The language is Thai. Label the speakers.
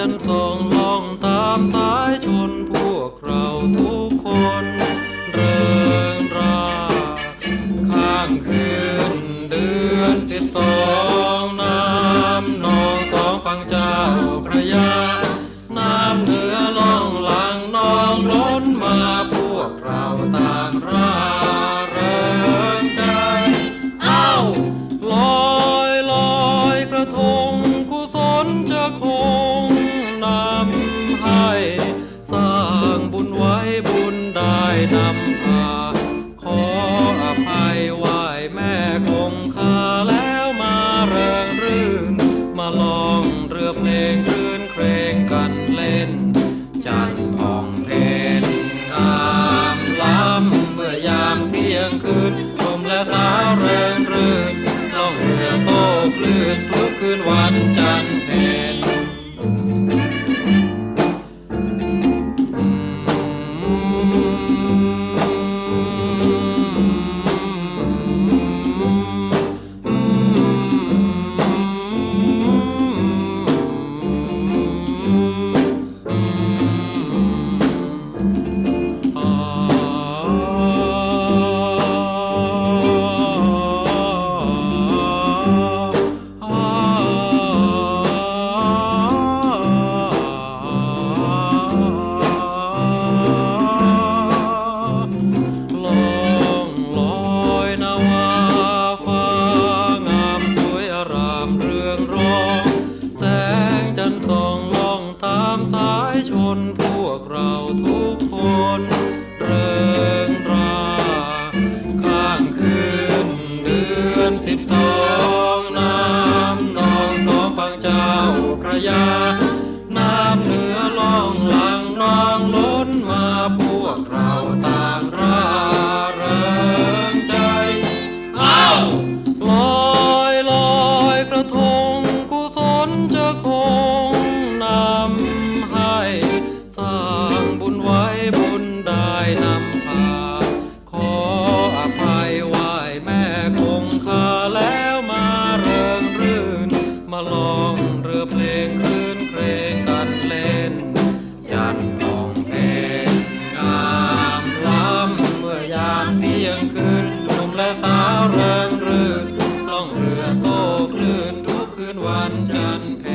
Speaker 1: จันส่องล่องตามสายชนพวกเราทุกคน เริงราข้างคืนเดือนสิบสองน้ำนองสองฝั่งเจ้าพระยา ให้ สร้างบุญไว้บุญได้นำพา ขออภัย เราทุกคนเริงราข้างคืนเดือนสิบสองน้ำนองสองฝั่งเจ้าพระยา one done.